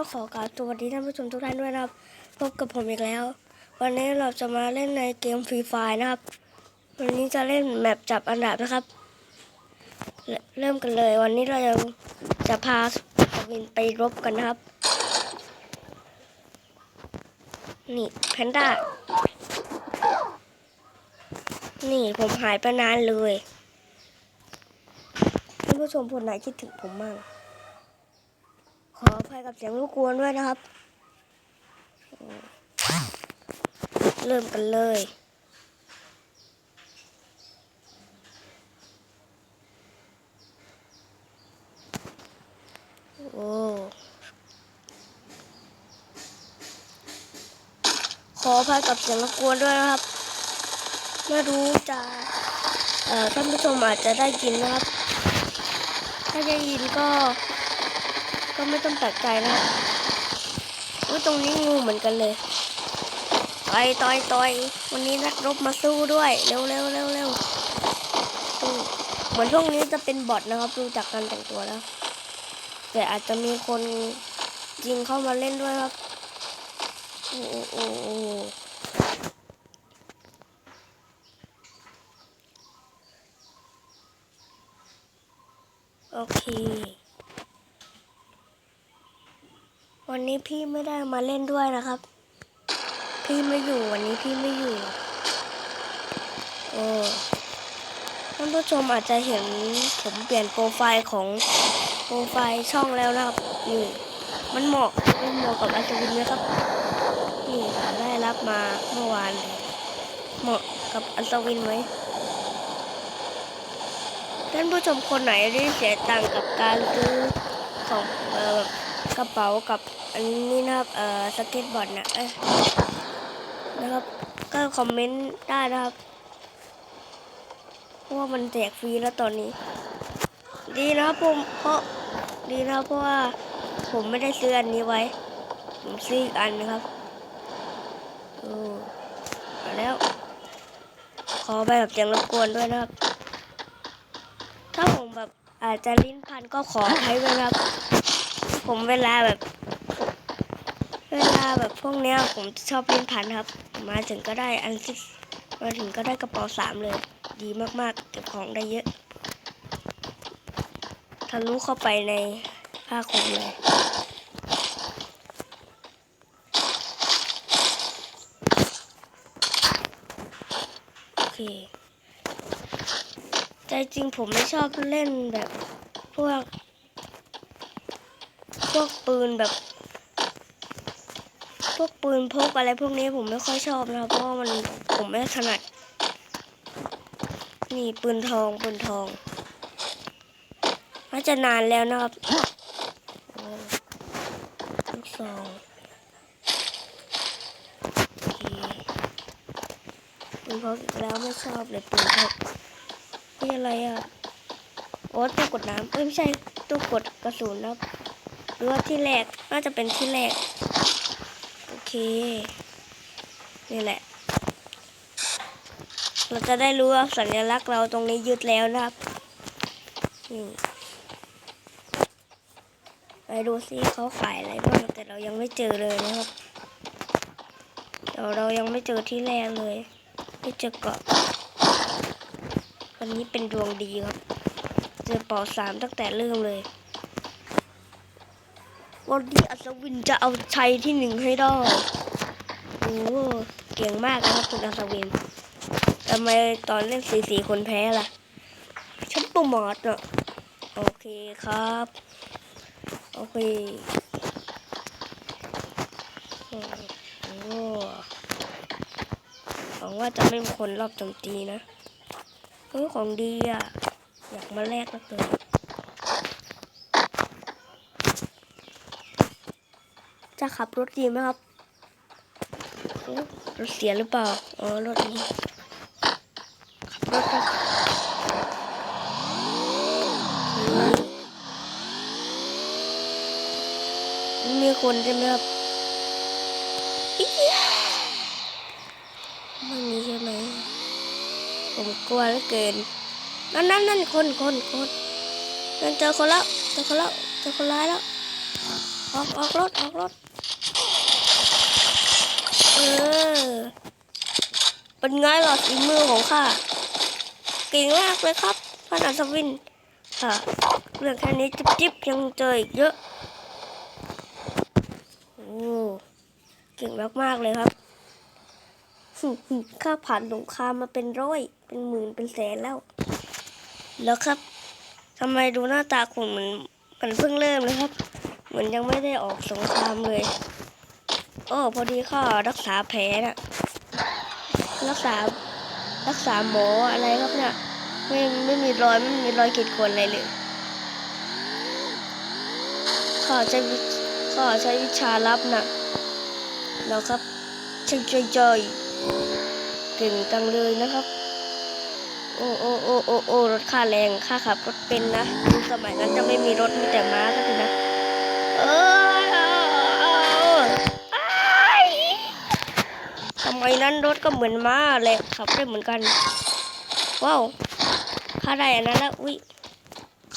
็ขอกราบสวัสดีท่านผู้ชมทุกท่านด้วยนะครับพบกับผมอีกแล้ว วันนี้เราจะมาเล่นในเกมฟรีไฟนะครับ วันนี้จะเล่นแมปจับอันดับนะครับ เริ่มกันเลย วันนี้เรายังจะพาสวินไปรบกันนะครับ นี่แพนด้านี่ผมหายไปนานเลยท่านผู้ชมคนไหนคิดถึงผมมั่ง ภัยกับเสียงรบกวนด้วยนะครับ เริ่มกันเลยโอ้ขออภัยกับเสียงรบกวนด้วยนะครับ ไม่รู้จะเออท่านผู้ชมอาจจะได้ยินนะครับ ถ้าได้ยินก็ ก็ไม่ต้องแปลกใจนะครับอุ๊ยตรงนี้งูเหมือนกันเลยต่อยต่อยต่อยวันนี้นักรบมาสู้ด้วย เร็วเร็วเร็วเร็วสู้เหมือนช่วงนี้จะเป็นบอทนะครับดูจากการแต่งตัวแล้ว แต่อาจจะมีคนยิงเข้ามาเล่นด้วยครับโอ้โอ้โอ้โอ้โอเค วันนี้พี่ไม่ได้มาเล่นด้วยนะครับ พี่ไม่อยู่วันนี้พี่ไม่อยู่โอ้ท่านผู้ชมอาจจะเห็นผมเปลี่ยนโปรไฟล์ของโปรไฟล์ช่องแล้วนะครับนี่มันเหมาะมันเหมาะกับอัศวินไหมครับนี่ได้รับมาเมื่อวาน เหมาะกับอัศวินไหมท่านผู้ชมคนไหนที่เสียตังค์กับการซื้อของเอ่อแบบ กระเป๋ากับอันนี้นะครับเอ่อสเก็ตบอร์ดนะเอ้นะครับ ก็คอมเมนต์ได้นะครับเพราะว่ามันแจกฟรีแล้วตอนนี้ ดีนะครับผมเพราะดีนะครับเพราะว่าผมไม่ได้ซื้ออันนี้ไว้ ผมซื้ออีกอันนะครับโอ้มาแล้ว ขอไปแบบเสียงรบกวนด้วยนะครับ ถ้าผมแบบอาจจะลิ้นพันก็ขอให้ด้วยนะครับ ผมเวลาแบบ เวลาแบบพวกเนี้ยผมชอบเลิ้นพันครับ มาถึงก็ได้อันที่มาถึงก็ได้กระเป๋าสามเลย ดีมากๆเก็บของได้เยอะทะลุเข้าไปในผ้าคลุมเลยโอเคใจจริงผมไม่ชอบเล่นแบบพวก พวกปืนแบบ พวกปืนพกอะไรพวกนี้ผมไม่ค่อยชอบนะครับเพราะมันผมไม่ถนัด นี่ปืนทองปืนทองน่าจะนานแล้วนะครับโอ้ลูกซองปืนพกอีกแล้วไม่ชอบเลยปืนพกนี่อะไรอะโอ้ตู้กดน้ำเอ้ยไม่ใช่ตู้กดกระสุนนะครับ หรือว่าที่แรกน่าจะเป็นที่แรก โอเค นี่แหละ เราจะได้รู้ว่าสัญลักษณ์เราตรงนี้ยึดแล้วนะครับนี่ไปดูซิเขาขายอะไรบ้างแต่เรายังไม่เจอเลยนะครับเดี๋ยวเรายังไม่เจอที่แรกเลยไม่เจอเกาะวันนี้เป็นดวงดีครับ เจอเป่าสามตั้งแต่เริ่มเลย วันนี้อัศวินจะเอาชัยที่หนึ่งให้ได้โอ้เก่งมากนะครับคุณอัศวินทำไมตอนเล่นสีสีคนแพ้ล่ะ ฉันปรโมทอะโอเคครับ โอเคโอ้หวังว่าจะไม่มีคนรอบโจมตีนะเฮ้ยของดีอะ อยากมาแลกนักเลย จะขับรถดีไหมครับรถเสียหรือเปล่าอ๋อรถนี้ขับรถครับนี่มีคนใช่ไหมครับอี๊ยะไม่มีใช่ไหมผมกลัวเหลือเกินนั่นนั่นนั่นคนคนคนนั่นเจอคนแล้วเจอคนแล้วเจอคนร้ายแล้วออกออกรถออกรถ ออ เป็นไงล่ะฝีมือของข้า เก่งมากเลยครับพระอัศวิน ค่ะ เรื่องแค่นี้จิ๊บจิ๊บยังเจออีกเยอะ โอ้ เก่งมากๆเลยครับข้าผ่านสงครามมาเป็นร้อย เป็นหมื่น เป็นแสนแล้ว แล้วครับทำไมดูหน้าตาคุณเหมือนมันเพิ่งเริ่มเลยครับเหมือนยังไม่ได้ออกสงครามเลย โอ้พอดีข้ารักษาแผลน่ะรักษารักษาหมออะไรครับเนี่ยไม่ไม่มีรอยไม่มีรอยขีดข่วนอะไรเลยข้าใช้ข้าใช้วิชาลับน่ะแล้วครับช่างจอยเก่งจังเลยนะครับ โอ้โอ้โอ้โอ้โอ้รถค่าแรงค่าขับรถเป็นนะสมัยนั้นจะไม่มีรถมีแต่ม้าก็คือนะ เออ มัยนั้นรถก็เหมือนม้าแหละขับได้เหมือนกัน ว้าวข้าได้อันนั้นแล้วอุ้ย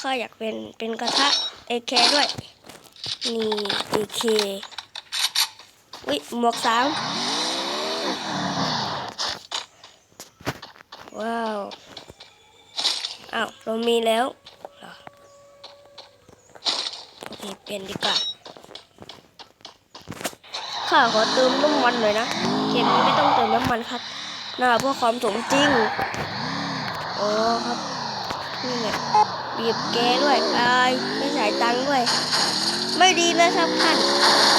ข้าอยากเป็นเป็นกระทะเอเคด้วย นี่เอเคอุ้ยหมวกสามว้าวอ้าวเรามีแล้วโอเคเปลี่ยนดีกว่าข้าขอเติมน้ำมันหน่อยนะ กมนี้ไม่ต้องเติมน้ำมันครับน้าเพื่อความสมจริงโอ้ครับ นี่ไงบีบแกด้วยอายไม่จ่ายตังค์ด้วย ไม่ดีเลยครับท่าน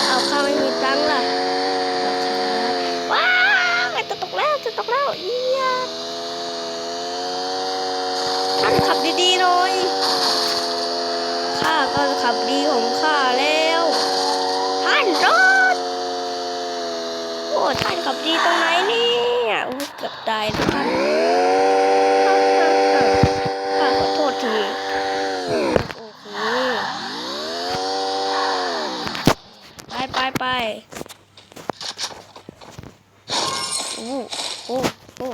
เอาข้าไม่มีตังค์ล่ะว้าวจะตกแล้วจะตกแล้วเอียท่านขับดีๆหน่อยข้าก็ขับดีของข้าแล้ว ท่านรถ โอ้ท่าน ขับดีตรงไหนเนี่ยอุ๊ยเกือบตายแล้วท่านข้าขอโทษทีโอเคไปไปไปโอ้โอ้โอ้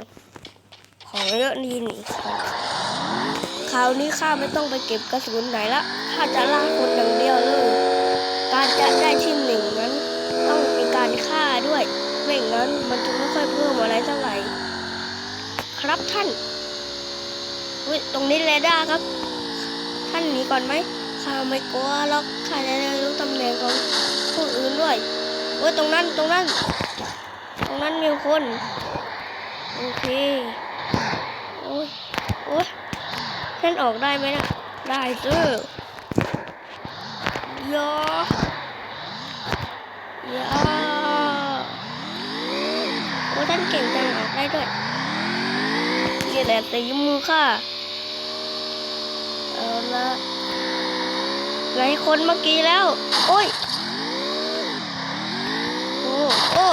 ของเยอะนี่นี่คราวนี้ข้าไม่ต้องไปเก็บกระสุนไหนละข้าจะล่าคนอย่างเดียวเลยการจะได้ที่หนึ่งนั้น ต้องมีการฆ่าด้วย ไม่งั้นมัน จะไม่ค่อยเพิ่มอะไรเท่าไหร่ ครับท่านอุ๊ยตรงนี้เรดาร์ครับ ท่านหนีก่อนไหมข้าไม่กลัวหรอกข้าจะได้รู้ตำแหน่งของผู้อื่นด้วยเว้ยตรงนั้นตรงนั้น ตรงนั้นมีคนโอเคโอ้ยโอ้ยท่านออกได้ไหมนะได้เจ้อยอยาโอ้ท่าน เก่งจังออกได้ด้วยนี่แหละแต่ยมือค่ะเอาละไหนคนเมื่อกี้แล้ว โอ้ย โอ้โอ้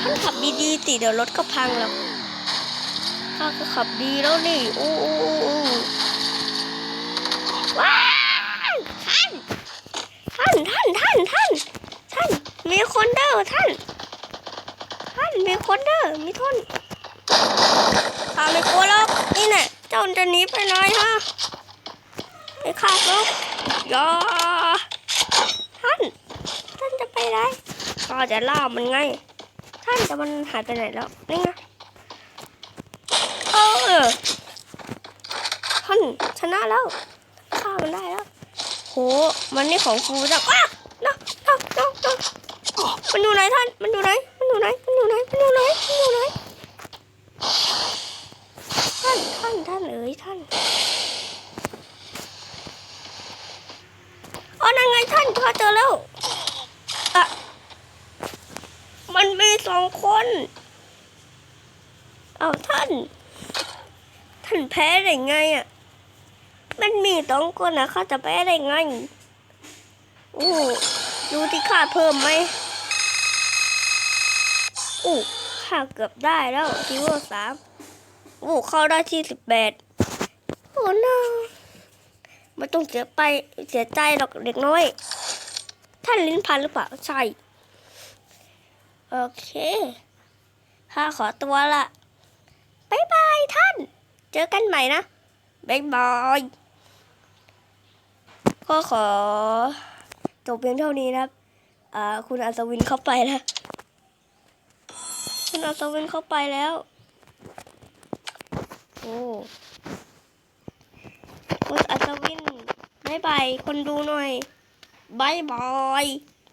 ท่านขับดีๆสิเดี๋ยวรถก็พังหรอกข้าก็ขับดีแล้วนี่โอ้โอ้โอ้โอ้ว้าท่าน ท่าน ท่าน ท่าน ท่าน ท่าน มีคนเด้อท่าท่าน มีคนเด้อมีทนข้าไม่กลัวหรอกนี่แน่เจ้าจะหนีไปไหนฮะไอ้ข้าเขาอย่าท่านท่านจะไปไหนก็จะล่ามันไง ท่านแต่มันหายไปไหนแล้วนี่ไงเออท่านชนะแล้วฆ่ามันได้แล้วโหมันนี่ของฟูจังอ้าวน้องน้องน้องน้องมันอยู่ไหนท่านมันอยู่ไหน อยู่ไหนมันอยู่ไหนมันอยู่ไหนมันอยู่ไหนท่านท่านท่านเอ๋ยท่านอ๋อนั่นไงท่านข้าเจอแล้วอะมันมีสองคนเอาท่าน ท่านแพ้ได้ไงอะมันมีสองคนนะข้าจะแพ้ได้ไงโอ้ดูที่ข้าเพิ่มไหม อู้ข้าเกือบได้แล้วทีว่าสามโอ้เข้าได้ที่สิบแปดโอ้น่าไม่ต้องเสียไปเสียใจหรอกเด็กน้อย ท่านลิ้นพันหรือเปล่า ใช่ โอเคข้าขอตัวละบายบายท่าน เจอกันใหม่นะบายบายก็ขอจบเพียงเท่านี้นะครับ อ่า คุณอัศวินเข้าไปแล้ว คุณอัศวินเข้าไปแล้ว โอ้คุณอัศวินบายบายคนดูหน่อยบายบาย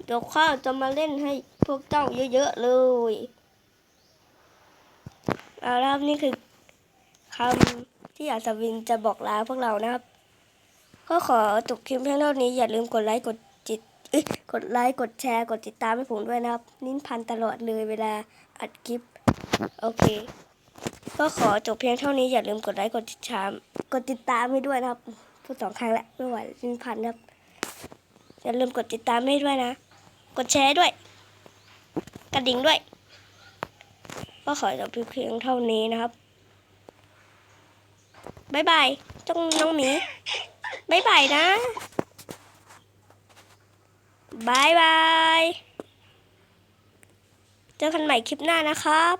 เดี๋ยวข้าจะมาเล่นให้พวกเจ้าเยอะๆเลยเอาละครับนี่คือคำที่อัศวินจะบอกลาพวกเรานะครับ ก็ขอจบคลิปเพียงเท่านี้อย่าลืมกดไลค์กดจิต กดไลค์ กดแชร์ กดติดตามให้ผมด้วยนะครับ นิ้นพันตลอดเลยเวลาอัดคลิป โอเค ก็ขอจบเพียงเท่านี้ อย่าลืมกดไลค์ กดติดตาม กดติดตามให้ด้วยนะครับ พูดสองครั้งแล้วไม่ไหวนิ้นพันครับ อย่าลืมกดติดตามให้ด้วยนะ กดแชร์ด้วย กระดิ่งด้วย ก็ขอจบเพียงเท่านี้นะครับบายบายจ้องน้องหมีบายบายนะ บายบาย เจอกันใหม่คลิปหน้านะครับ